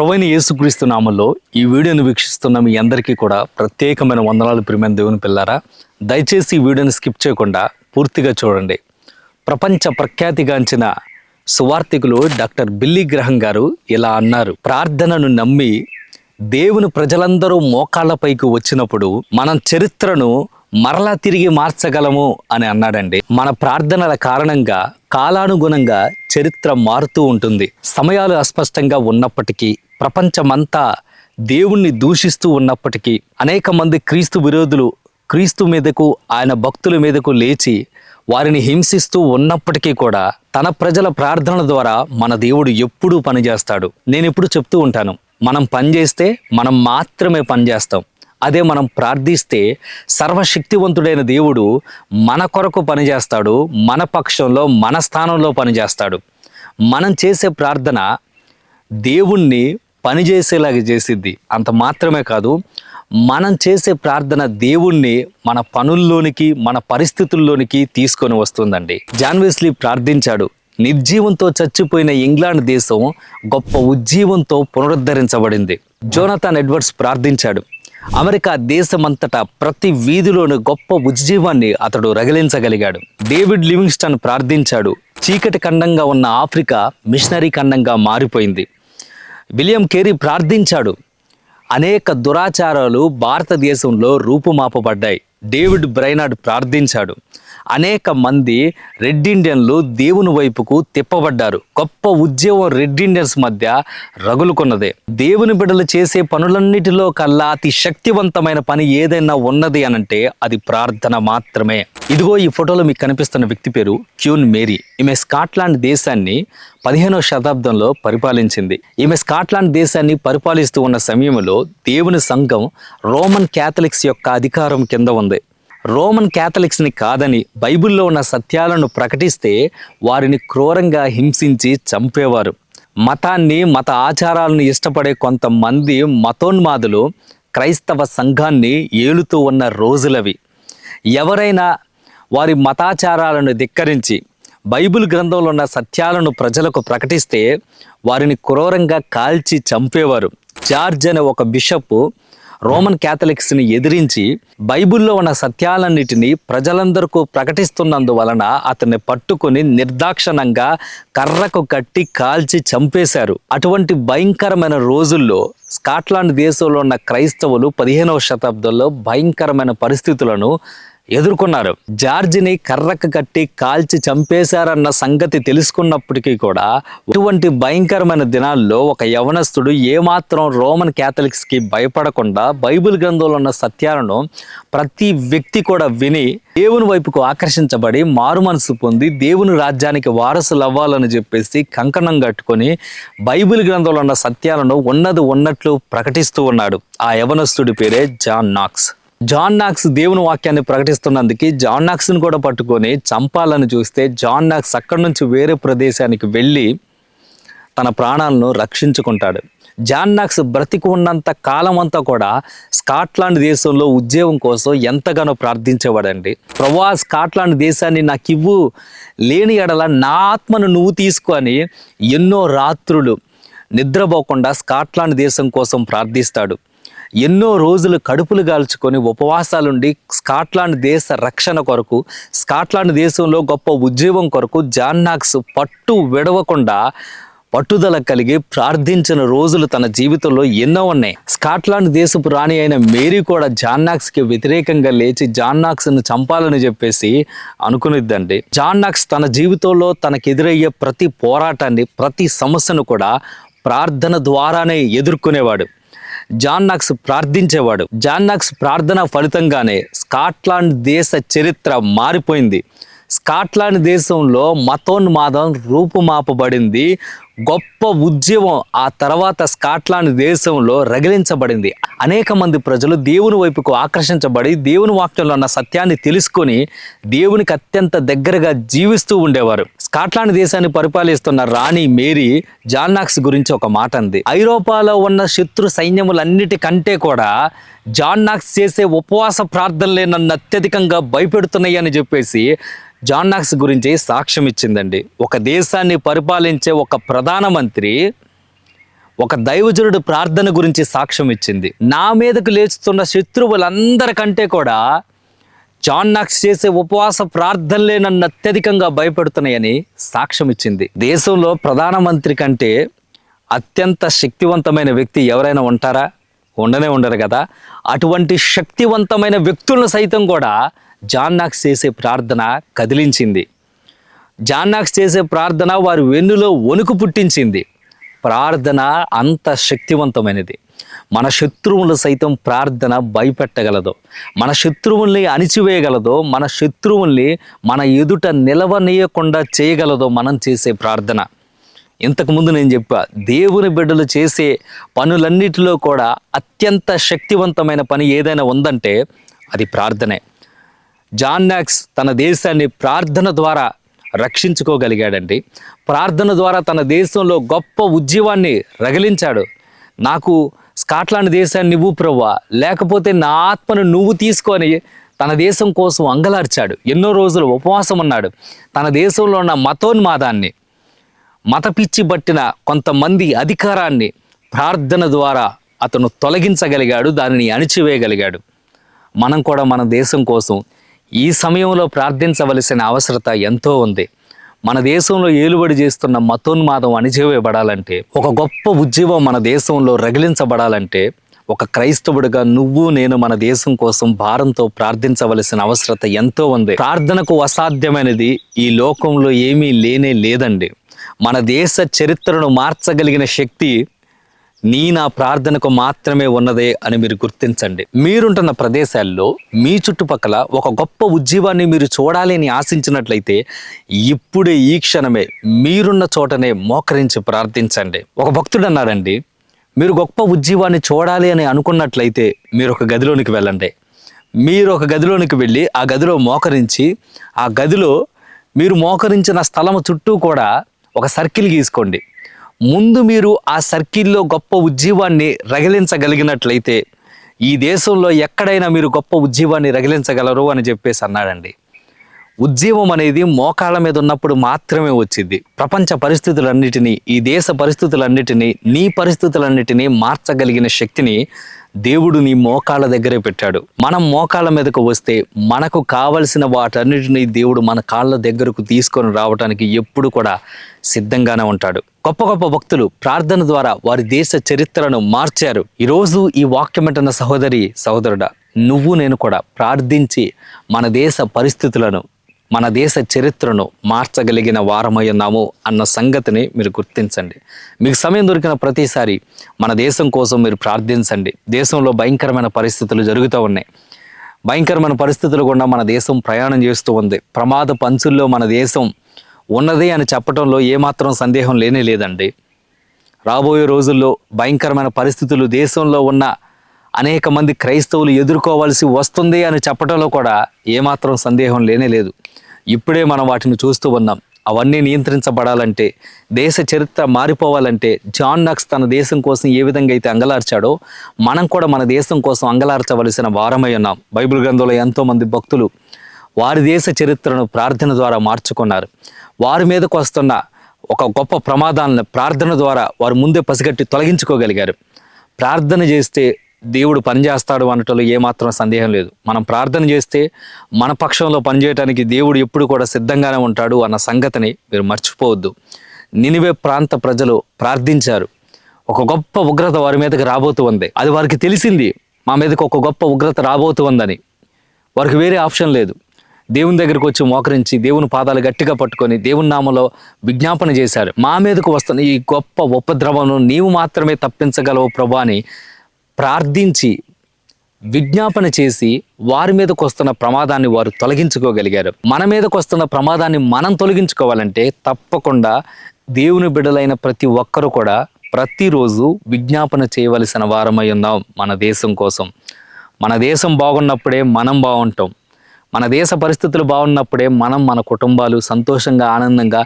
ప్రవైన యేసుక్రీస్తు నామంలో ఈ వీడియోను వీక్షిస్తున్న మీ అందరికీ కూడా ప్రత్యేకమైన వందనాలు ప్రియమైన దేవుని పిల్లారా. దయచేసి ఈ వీడియోని స్కిప్ చేయకుండా పూర్తిగా చూడండి. ప్రపంచ ప్రఖ్యాతిగాంచిన సువార్థికులు డాక్టర్ బిల్లీ గ్రహం గారు ఇలా అన్నారు. ప్రార్థనను నమ్మి దేవుని ప్రజలందరూ మోకాళ్ళపైకి వచ్చినప్పుడు మనం చరిత్రను మరలా తిరిగి మార్చగలము అని అన్నాడండి. మన ప్రార్థనల కారణంగా కాలానుగుణంగా చరిత్ర మారుతూ ఉంటుంది. సమయాలు అస్పష్టంగా ఉన్నప్పటికీ ప్రపంచమంతా దేవుణ్ణి దూషిస్తూ ఉన్నప్పటికీ అనేక మంది క్రీస్తు విరోధులు క్రీస్తు మీదకు ఆయన భక్తుల మీదకు లేచి వారిని హింసిస్తూ ఉన్నప్పటికీ కూడా తన ప్రజల ప్రార్థనల ద్వారా మన దేవుడు ఎప్పుడూ పనిచేస్తాడు. నేను ఎప్పుడు చెప్తూ ఉంటాను మనం పనిచేస్తే మనం మాత్రమే పనిచేస్తాం. అదే మనం ప్రార్థిస్తే సర్వశక్తివంతుడైన దేవుడు మన కొరకు పనిచేస్తాడు మన పక్షంలో మన స్థానంలో పనిచేస్తాడు. మనం చేసే ప్రార్థన దేవుణ్ణి పని చేసేలాగా చేసిద్ది. అంత మాత్రమే కాదు మనం చేసే ప్రార్థన దేవుణ్ణి మన పనుల్లోనికి మన పరిస్థితుల్లోనికి తీసుకొని వస్తుందండి. జాన్వెస్లీ ప్రార్థించాడు నిర్జీవంతో చచ్చిపోయిన ఇంగ్లాండ్ దేశం గొప్ప ఉజ్జీవంతో పునరుద్ధరించబడింది. జోనథాన్ ఎడ్వర్డ్స్ ప్రార్థించాడు అమెరికా దేశమంతటా ప్రతి వీధిలోని గొప్ప ఉజ్జీవాన్ని అతడు రగిలించగలిగాడు. డేవిడ్ లివింగ్స్టన్ ప్రార్థించాడు చీకటి ఖండంగా ఉన్న ఆఫ్రికా మిషనరీ ఖండంగా మారిపోయింది. విలియం కేరీ ప్రార్థించాడు. అనేక దురాచారాలు భారతదేశంలో రూపుమాపబడ్డాయి. డేవిడ్ బ్రైనాడ్ ప్రార్థించాడు. అనేక మంది రెడ్ ఇండియన్లు దేవుని వైపుకు తిప్పబడ్డారు. గొప్ప ఉద్యమం రెడ్ ఇండియన్స్ మధ్య రగులుకున్నదే. దేవుని బిడ్డలు చేసే పనులన్నిటిలో కల్లా అతి శక్తివంతమైన పని ఏదైనా ఉన్నది అనంటే అది ప్రార్థన మాత్రమే. ఇదిగో ఈ ఫోటోలో మీకు కనిపిస్తున్న వ్యక్తి పేరు క్యూన్ మేరీ. ఈమె స్కాట్లాండ్ దేశాన్ని పదిహేనవ శతాబ్దంలో పరిపాలించింది. ఈమె స్కాట్లాండ్ దేశాన్ని పరిపాలిస్తూ ఉన్న సమయంలో దేవుని సంఘం రోమన్ క్యాథలిక్స్ యొక్క అధికారం కింద ఉంది. రోమన్ క్యాథలిక్స్ని కాదని బైబిల్లో ఉన్న సత్యాలను ప్రకటిస్తే వారిని క్రూరంగా హింసించి చంపేవారు. మతాన్ని మత ఆచారాలను ఇష్టపడే కొంతమంది మతోన్మాదులు క్రైస్తవ సంఘాన్ని ఏలుతూ ఉన్న రోజులవి. ఎవరైనా వారి మతాచారాలను ధిక్కరించి బైబిల్ గ్రంథంలో ఉన్న సత్యాలను ప్రజలకు ప్రకటిస్తే వారిని క్రూరంగా కాల్చి చంపేవారు. జార్జ్ అనే ఒక బిషప్ రోమన్ క్యాథలిక్స్ని ఎదిరించి బైబిల్లో ఉన్న సత్యాలన్నిటినీ ప్రజలందరికీ ప్రకటిస్తున్నందువలన అతన్ని పట్టుకుని నిర్దాక్షణంగా కర్రకు కట్టి కాల్చి చంపేశారు. అటువంటి భయంకరమైన రోజుల్లో స్కాట్లాండ్ దేశంలో ఉన్న క్రైస్తవులు పదిహేనవ శతాబ్దంలో భయంకరమైన పరిస్థితులను ఎదుర్కొన్నారు. జార్జిని కర్రకు కట్టి కాల్చి చంపేశారన్న సంగతి తెలుసుకున్నప్పటికీ కూడా ఇటువంటి భయంకరమైన దినాల్లో ఒక యవనస్తుడు ఏమాత్రం రోమన్ క్యాథలిక్స్కి భయపడకుండా బైబిల్ గ్రంథంలో ఉన్న సత్యాలను ప్రతి వ్యక్తి కూడా విని దేవుని వైపుకు ఆకర్షించబడి మారు మనసు పొంది దేవుని రాజ్యానికి వారసులు అవ్వాలని చెప్పేసి కంకణం కట్టుకొని బైబిల్ గ్రంథంలో ఉన్న సత్యాలను ఉన్నది ఉన్నట్లు ప్రకటిస్తూ ఉన్నాడు. ఆ యవనస్తుడి పేరే జాన్ నాక్స్. జాన్ నాక్స్ దేవుని వాక్యాన్ని ప్రకటిస్తున్నందుకు జాన్ నాక్స్ని కూడా పట్టుకొని చంపాలని చూస్తే జాన్ నాక్స్ అక్కడి నుంచి వేరే ప్రదేశానికి వెళ్ళి తన ప్రాణాలను రక్షించుకుంటాడు. జాన్ నాక్స్ బ్రతికి ఉన్నంత కాలం అంతా కూడా స్కాట్లాండ్ దేశంలో ఉద్యోగం కోసం ఎంతగానో ప్రార్థించేవాడండి. ప్రభా స్కాట్లాండ్ దేశాన్ని నాకు ఇవ్వు లేని ఎడల నా ఆత్మను నువ్వు తీసుకొని ఎన్నో రాత్రులు నిద్రపోకుండా స్కాట్లాండ్ దేశం కోసం ప్రార్థిస్తాడు. ఎన్నో రోజులు కడుపులు గాల్చుకొని ఉపవాసాలుండి స్కాట్లాండ్ దేశ రక్షణ కొరకు స్కాట్లాండ్ దేశంలో గొప్ప ఉద్యోగం కొరకు జాన్నాక్స్ పట్టు విడవకుండా పట్టుదల కలిగి ప్రార్థించిన రోజులు తన జీవితంలో ఎన్నో ఉన్నాయి. స్కాట్లాండ్ దేశపు రాణి అయిన మేరీ కూడా జాన్నాక్స్కి వ్యతిరేకంగా లేచి జాన్నాక్స్ను చంపాలని చెప్పేసి అనుకునిద్దండి. జాన్నాక్స్ తన జీవితంలో తనకు ఎదురయ్యే ప్రతి పోరాటాన్ని ప్రతి సమస్యను కూడా ప్రార్థన ద్వారానే ఎదుర్కొనేవాడు. జాన్ నాక్స్ ప్రార్థించేవాడు. జాన్ నాక్స్ ప్రార్థన ఫలితంగానే స్కాట్లాండ్ దేశ చరిత్ర మారిపోయింది. స్కాట్లాండ్ దేశంలో మతోన్మాదం రూపుమాపబడింది. గొప్ప ఉద్యమం ఆ తర్వాత స్కాట్లాండ్ దేశంలో రగిలించబడింది. అనేక మంది ప్రజలు దేవుని వైపుకు ఆకర్షించబడి దేవుని వాక్యంలో ఉన్న సత్యాన్ని తెలుసుకొని దేవునికి అత్యంత దగ్గరగా జీవిస్తూ ఉండేవారు. స్కాట్లాండ్ దేశాన్ని పరిపాలిస్తున్న రాణి మేరీ జాన్నాక్స్ గురించి ఒక మాట అంది. ఐరోపాలో ఉన్న శత్రు సైన్యములన్నిటికంటే కూడా జాన్నాక్స్ చేసే ఉపవాస ప్రార్థనలే నన్ను అత్యధికంగా భయపెడుతున్నాయి అని చెప్పేసి జాన్ నాక్స్ గురించి సాక్ష్యం ఇచ్చిందండి ఒక దేశాన్ని పరిపాలించే ఒక ప్రధానమంత్రి ఒక దైవజనుడు ప్రార్థన గురించి సాక్ష్యం ఇచ్చింది. నా మీదకు లేచుతున్న శత్రువులందరికంటే కూడా జాన్ నాక్స్ చేసే ఉపవాస ప్రార్థనలే నన్ను అత్యధికంగా భయపెడుతున్నాయని సాక్ష్యం ఇచ్చింది. దేశంలో ప్రధానమంత్రి కంటే అత్యంత శక్తివంతమైన వ్యక్తి ఎవరైనా ఉంటారా? ఉండనే ఉండరు కదా. అటువంటి శక్తివంతమైన వ్యక్తులను సైతం కూడా జాన్ నాక్స్ చేసే ప్రార్థన కదిలించింది. జాన్నాక్స్ చేసే ప్రార్థన వారి వెన్నులో వణుకు పుట్టించింది. ప్రార్థన అంత శక్తివంతమైనది. మన శత్రువులు సైతం ప్రార్థన భయపెట్టగలదు. మన శత్రువుల్ని అణిచివేయగలదో. మన శత్రువుల్ని మన ఎదుట నిలవనీయకుండా చేయగలదో మనం చేసే ప్రార్థన. ఇంతకుముందు నేను చెప్పా దేవుని బిడ్డలు చేసే పనులన్నిటిలో కూడా అత్యంత శక్తివంతమైన పని ఏదైనా ఉందంటే అది ప్రార్థనే. జాన్ నాక్స్ తన దేశాన్ని ప్రార్థన ద్వారా రక్షించుకోగలిగాడండి. ప్రార్థన ద్వారా తన దేశంలో గొప్ప ఉద్యమాన్ని రగిలించాడు. నాకు స్కాట్లాండ్ దేశాన్ని నువ్వు ప్రవ్వా లేకపోతే నా ఆత్మను నువ్వు తీసుకొని తన దేశం కోసం అంగలార్చాడు. ఎన్నో రోజులు ఉపవాసం ఉన్నాడు. తన దేశంలో ఉన్న మతోన్మాదాన్ని మత పిచ్చి పట్టిన కొంతమంది అధికారాన్ని ప్రార్థన ద్వారా అతను తొలగించగలిగాడు దానిని అణిచివేయగలిగాడు. మనం కూడా మన దేశం కోసం ఈ సమయంలో ప్రార్థించవలసిన అవసరత ఎంతో ఉంది. మన దేశంలో ఏలుబడి చేస్తున్న మతోన్మాదం అణిచివేయబడాలంటే ఒక గొప్ప ఉద్యమం మన దేశంలో రగిలించబడాలంటే ఒక క్రైస్తవుడిగా నువ్వు నేను మన దేశం కోసం భారంతో ప్రార్థించవలసిన అవసరత ఎంతో ఉంది. ప్రార్థనకు అసాధ్యమైనది ఈ లోకంలో ఏమీ లేనే లేదండి. మన దేశ చరిత్రను మార్చగలిగిన శక్తి నీ నా ప్రార్థనకు మాత్రమే ఉన్నదే అని మీరు గుర్తించండి. మీరుంటున్న ప్రదేశాల్లో మీ చుట్టుపక్కల ఒక గొప్ప ఉద్యీవాన్ని మీరు చూడాలి అని ఆశించినట్లయితే ఇప్పుడే ఈ క్షణమే మీరున్న చోటనే మోకరించి ప్రార్థించండి. ఒక భక్తుడు అన్నాడండి మీరు గొప్ప ఉద్యీవాన్ని చూడాలి అని అనుకున్నట్లయితే మీరు ఒక గదిలోనికి వెళ్ళండి. మీరు ఒక గదిలోనికి వెళ్ళి ఆ గదిలో మోకరించి ఆ గదిలో మీరు మోకరించిన స్థలం చుట్టూ కూడా ఒక సర్కిల్ గీసుకోండి. ముందు మీరు ఆ సర్కిల్లో గొప్ప ఉద్యమాన్ని రగిలించగలిగినట్లయితే ఈ దేశంలో ఎక్కడైనా మీరు గొప్ప ఉద్యమాన్ని రగిలించగలరు అని చెప్పేసి అన్నాడండి. ఉద్యమం అనేది మోకాళ్ళ మీద ఉన్నప్పుడు మాత్రమే వచ్చింది. ప్రపంచ పరిస్థితులన్నిటినీ ఈ దేశ పరిస్థితులన్నిటినీ నీ పరిస్థితులన్నిటినీ మార్చగలిగిన శక్తిని దేవుడు నీ మోకాళ్ళ దగ్గరే పెట్టాడు. మనం మోకాళ్ళ మీదకు వస్తే మనకు కావలసిన వాటన్నిటినీ దేవుడు మన కాళ్ళ దగ్గరకు తీసుకొని రావడానికి ఎప్పుడు కూడా సిద్ధంగానే ఉంటాడు. గొప్ప గొప్ప భక్తులు ప్రార్థన ద్వారా వారి దేశ చరిత్రను మార్చారు. ఈరోజు ఈ వాక్యం సహోదరి సహోదరుడా నువ్వు నేను కూడా ప్రార్థించి మన దేశ పరిస్థితులను మన దేశ చరిత్రను మార్చగలిగిన వారమై ఉన్నాము అన్న సంగతిని మీరు గుర్తించండి. మీకు సమయం దొరికిన ప్రతిసారి మన దేశం కోసం మీరు ప్రార్థించండి. దేశంలో భయంకరమైన పరిస్థితులు జరుగుతూ ఉన్నాయి. భయంకరమైన పరిస్థితులు కూడా మన దేశం ప్రయాణం చేస్తూ ఉంది. ప్రమాద పంచుల్లో మన దేశం ఉన్నది అని చెప్పడంలో ఏమాత్రం సందేహం లేనే లేదండి. రాబోయే రోజుల్లో భయంకరమైన పరిస్థితులు దేశంలో ఉన్న అనేక మంది క్రైస్తవులు ఎదుర్కోవాల్సి వస్తుంది అని చెప్పడంలో కూడా ఏమాత్రం సందేహం లేనే లేదు. ఇప్పుడే మనం వాటిని చూస్తూ ఉన్నాం. అవన్నీ నియంత్రించబడాలంటే దేశ చరిత్ర మారిపోవాలంటే జాన్ నక్స్ తన దేశం కోసం ఏ విధంగా అయితే అంగలార్చాడో మనం కూడా మన దేశం కోసం అంగలార్చవలసిన వారమై ఉన్నాం. బైబిల్ గ్రంథంలో ఎంతోమంది భక్తులు వారి దేశ చరిత్రను ప్రార్థన ద్వారా మార్చుకున్నారు. వారి మీదకు వస్తున్న ఒక గొప్ప ప్రమాదాలను ప్రార్థన ద్వారా వారు ముందే పసిగట్టి తొలగించుకోగలిగారు. ప్రార్థన చేస్తే దేవుడు పనిచేస్తాడు అనటంలో ఏమాత్రం సందేహం లేదు. మనం ప్రార్థన చేస్తే మన పక్షంలో పనిచేయడానికి దేవుడు ఎప్పుడు కూడా సిద్ధంగానే ఉంటాడు అన్న సంగతిని మీరు మర్చిపోవద్దు. నినివే ప్రాంత ప్రజలు ప్రార్థించారు. ఒక గొప్ప ఉగ్రత వారి మీదకి రాబోతూ ఉంది. అది వారికి తెలిసింది. మా మీదకి ఒక గొప్ప ఉగ్రత రాబోతూ ఉందని. వారికి వేరే ఆప్షన్ లేదు. దేవుని దగ్గరికి వచ్చి మోకరించి దేవుని పాదాలు గట్టిగా పట్టుకొని దేవుని నామలో విజ్ఞాపన చేశారు. మా మీదకు వస్తున్న ఈ గొప్ప ఉపద్రవను నీవు మాత్రమే తప్పించగలవు ప్రభా అని ప్రార్థించి విజ్ఞాపన చేసి వారి మీదకు వస్తున్న ప్రమాదాన్ని వారు తొలగించుకోగలిగారు. మన మీదకు వస్తున్న ప్రమాదాన్ని మనం తొలగించుకోవాలంటే తప్పకుండా దేవుని బిడ్డలైన ప్రతి ఒక్కరూ కూడా ప్రతిరోజు విజ్ఞాపన చేయవలసిన వారమై ఉన్నాం మన దేశం కోసం. మన దేశం బాగున్నప్పుడే మనం బాగుంటాం. మన దేశ పరిస్థితులు బాగున్నప్పుడే మనం మన కుటుంబాలు సంతోషంగా ఆనందంగా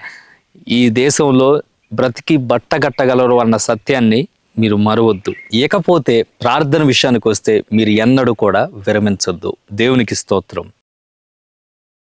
ఈ దేశంలో బ్రతికి బట్టగట్టగలరు అన్న సత్యాన్ని మీరు మరవద్దు. ఇకపోతే ప్రార్థన విషయానికి వస్తే మీరు ఎన్నడూ కూడా విరమించొద్దు. దేవునికి స్తోత్రం.